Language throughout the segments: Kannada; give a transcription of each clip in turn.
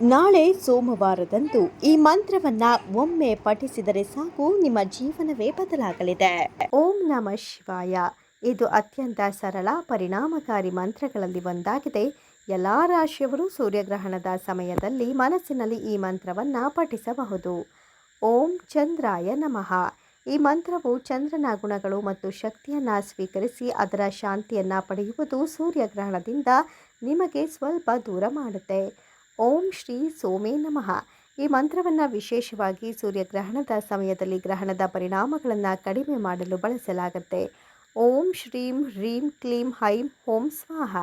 ನಾಳೆ ಸೋಮವಾರದಂದು ಈ ಮಂತ್ರವನ್ನ ಒಮ್ಮೆ ಪಠಿಸಿದರೆ ಸಾಕು, ನಿಮ್ಮ ಜೀವನವೇ ಬದಲಾಗಲಿದೆ. ಓಂ ನಮ ಶಿವಾಯ. ಇದು ಅತ್ಯಂತ ಸರಳ, ಪರಿಣಾಮಕಾರಿ ಮಂತ್ರಗಳಲ್ಲಿ ಒಂದಾಗಿದೆ. ಎಲ್ಲ ರಾಶಿಯವರು ಸೂರ್ಯಗ್ರಹಣದ ಸಮಯದಲ್ಲಿ ಮನಸ್ಸಿನಲ್ಲಿ ಈ ಮಂತ್ರವನ್ನು ಪಠಿಸಬಹುದು. ಓಂ ಚಂದ್ರಾಯ ನಮಃ. ಈ ಮಂತ್ರವು ಚಂದ್ರನ ಗುಣಗಳು ಮತ್ತು ಶಕ್ತಿಯನ್ನು ಸ್ವೀಕರಿಸಿ ಅದರ ಶಾಂತಿಯನ್ನು ಪಡೆಯುವುದು ಸೂರ್ಯಗ್ರಹಣದಿಂದ ನಿಮಗೆ ಸ್ವಲ್ಪ ದೂರ ಮಾಡುತ್ತೆ. ಓಂ ಶ್ರೀ ಸೋಮೇ ನಮಃ. ಈ ಮಂತ್ರವನ್ನು ವಿಶೇಷವಾಗಿ ಸೂರ್ಯಗ್ರಹಣದ ಸಮಯದಲ್ಲಿ ಗ್ರಹಣದ ಪರಿಣಾಮಗಳನ್ನು ಕಡಿಮೆ ಮಾಡಲು ಬಳಸಲಾಗುತ್ತೆ. ಓಂ ಶ್ರೀಂ ಹ್ರೀಂ ಕ್ಲೀಂ ಹೈಂ ಓಂ ಸ್ವಾಹ.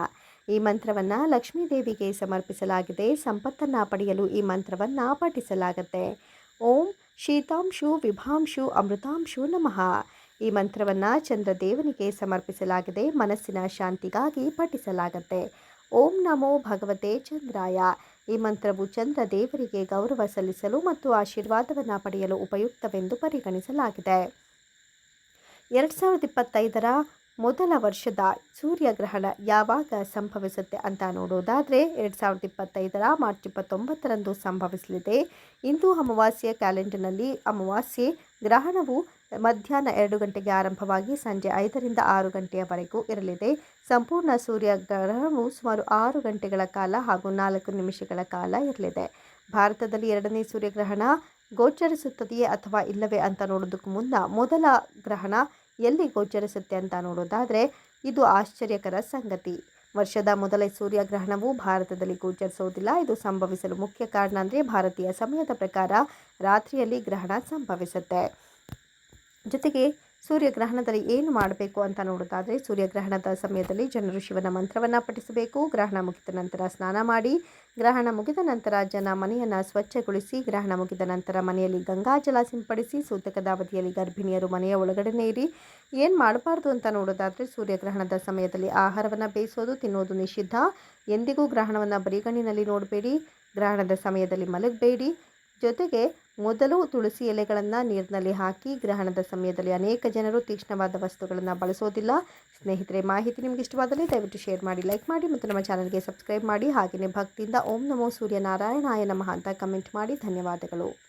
ಈ ಮಂತ್ರವನ್ನು ಲಕ್ಷ್ಮೀದೇವಿಗೆ ಸಮರ್ಪಿಸಲಾಗಿದೆ ಸಂಪತ್ತನ್ನು ಪಡೆಯಲು ಈ ಮಂತ್ರವನ್ನು ಪಠಿಸಲಾಗುತ್ತೆ ಓಂ ಶೀತಾಂಶು ವಿಭಾಂಶು ಅಮೃತಾಂಶು ನಮಃ. ಈ ಮಂತ್ರವನ್ನು ಚಂದ್ರದೇವನಿಗೆ ಸಮರ್ಪಿಸಲಾಗಿದೆ ಮನಸ್ಸಿನ ಶಾಂತಿಗಾಗಿ ಪಠಿಸಲಾಗುತ್ತೆ ಓಂ ನಮೋ ಭಗವತೆ ಚಂದ್ರಾಯ. ಈ ಮಂತ್ರವು ಚಂದ್ರ ದೇವರಿಗೆ ಗೌರವ ಸಲ್ಲಿಸಲು ಮತ್ತು ಆಶೀರ್ವಾದವನ್ನು ಪಡೆಯಲು ಉಪಯುಕ್ತವೆಂದು ಪರಿಗಣಿಸಲಾಗಿದೆ. ಎರಡು ಸಾವಿರದ ಇಪ್ಪತ್ತೈದರ ಮೊದಲ ವರ್ಷದ ಸೂರ್ಯಗ್ರಹಣ ಯಾವಾಗ ಸಂಭವಿಸುತ್ತೆ ಅಂತ ನೋಡೋದಾದರೆ ಎರಡು ಸಾವಿರದ ಇಪ್ಪತ್ತೈದರ ಮಾರ್ಚ್ ಇಪ್ಪತ್ತೊಂಬತ್ತರಂದು ಸಂಭವಿಸಲಿದೆ. ಇಂದು ಅಮಾವಾಸ್ಯೆ ಕ್ಯಾಲೆಂಡರ್ನಲ್ಲಿ ಅಮಾವಾಸ್ಯೆ ಗ್ರಹಣವು ಮಧ್ಯಾಹ್ನ ಎರಡು ಗಂಟೆಗೆ ಆರಂಭವಾಗಿ ಸಂಜೆ ಐದರಿಂದ ಆರು ಗಂಟೆಯವರೆಗೂ ಇರಲಿದೆ. ಸಂಪೂರ್ಣ ಸೂರ್ಯಗ್ರಹಣವು ಸುಮಾರು ಆರು ಗಂಟೆಗಳ ಕಾಲ ಹಾಗೂ ನಾಲ್ಕು ನಿಮಿಷಗಳ ಕಾಲ ಇರಲಿದೆ. ಭಾರತದಲ್ಲಿ ಎರಡನೇ ಸೂರ್ಯಗ್ರಹಣ ಗೋಚರಿಸುತ್ತದೆಯೇ ಅಥವಾ ಇಲ್ಲವೇ ಅಂತ ನೋಡೋದಕ್ಕೂ ಮುನ್ನ ಮೊದಲ ಗ್ರಹಣ ಎಲ್ಲಿ ಗೋಚರಿಸುತ್ತೆ ಅಂತ ನೋಡೋದಾದರೆ ಇದು ಆಶ್ಚರ್ಯಕರ ಸಂಗತಿ. ವರ್ಷದ ಮೊದಲ ಸೂರ್ಯಗ್ರಹಣವು ಭಾರತದಲ್ಲಿ ಗೋಚರಿಸುವುದಿಲ್ಲ. ಇದು ಸಂಭವಿಸಲು ಮುಖ್ಯ ಕಾರಣ ಅಂದರೆ ಭಾರತೀಯ ಸಮಯದ ಪ್ರಕಾರ ರಾತ್ರಿಯಲ್ಲಿ ಗ್ರಹಣ ಸಂಭವಿಸುತ್ತೆ. ಜೊತೆಗೆ ಸೂರ್ಯಗ್ರಹಣದಲ್ಲಿ ಏನು ಮಾಡಬೇಕು ಅಂತ ನೋಡೋದಾದರೆ ಸೂರ್ಯಗ್ರಹಣದ ಸಮಯದಲ್ಲಿ ಜನರು ಶಿವನ ಮಂತ್ರವನ್ನು ಪಠಿಸಬೇಕು. ಗ್ರಹಣ ಮುಗಿದ ನಂತರ ಸ್ನಾನ ಮಾಡಿ, ಗ್ರಹಣ ಮುಗಿದ ನಂತರ ಜನ ಮನೆಯನ್ನು ಸ್ವಚ್ಛಗೊಳಿಸಿ, ಗ್ರಹಣ ಮುಗಿದ ನಂತರ ಮನೆಯಲ್ಲಿ ಗಂಗಾಜಲ ಸಿಂಪಡಿಸಿ, ಸೂತಕದ ಅವಧಿಯಲ್ಲಿ ಗರ್ಭಿಣಿಯರು ಮನೆಯ ಒಳಗಡೆ ಇರಿ ಏನು ಮಾಡಬಾರ್ದು ಅಂತ ನೋಡೋದಾದರೆ ಸೂರ್ಯಗ್ರಹಣದ ಸಮಯದಲ್ಲಿ ಆಹಾರವನ್ನು ಬೇಯಿಸೋದು, ತಿನ್ನೋದು ನಿಷಿದ್ಧ. ಎಂದಿಗೂ ಗ್ರಹಣವನ್ನು ಬರಿಗಣ್ಣಿನಲ್ಲಿ ನೋಡಬೇಡಿ. ಗ್ರಹಣದ ಸಮಯದಲ್ಲಿ ಮಲಗಬೇಡಿ. ಜೊತೆಗೆ ಮೊದಲು ತುಳಸಿ ಎಲೆಗಳನ್ನು ನೀರಿನಲ್ಲಿ ಹಾಕಿ ಗ್ರಹಣದ ಸಮಯದಲ್ಲಿ ಅನೇಕ ಜನರು ತೀಕ್ಷ್ಣವಾದ ವಸ್ತುಗಳನ್ನು ಬಳಸೋದಿಲ್ಲ. ಸ್ನೇಹಿತರೆ, ಮಾಹಿತಿ ನಿಮಗೆ ಇಷ್ಟವಾದಲ್ಲಿ ದಯವಿಟ್ಟು ಶೇರ್ ಮಾಡಿ, ಲೈಕ್ ಮಾಡಿ ಮತ್ತು ನಮ್ಮ ಚಾನಲ್ಗೆ ಸಬ್ಸ್ಕ್ರೈಬ್ ಮಾಡಿ. ಹಾಗೆಯೇ ಭಕ್ತಿಯಿಂದ ಓಂ ನಮೋ ಸೂರ್ಯನಾರಾಯಣಾಯ ನಮಃ ಅಂತ ಕಮೆಂಟ್ ಮಾಡಿ. ಧನ್ಯವಾದಗಳು.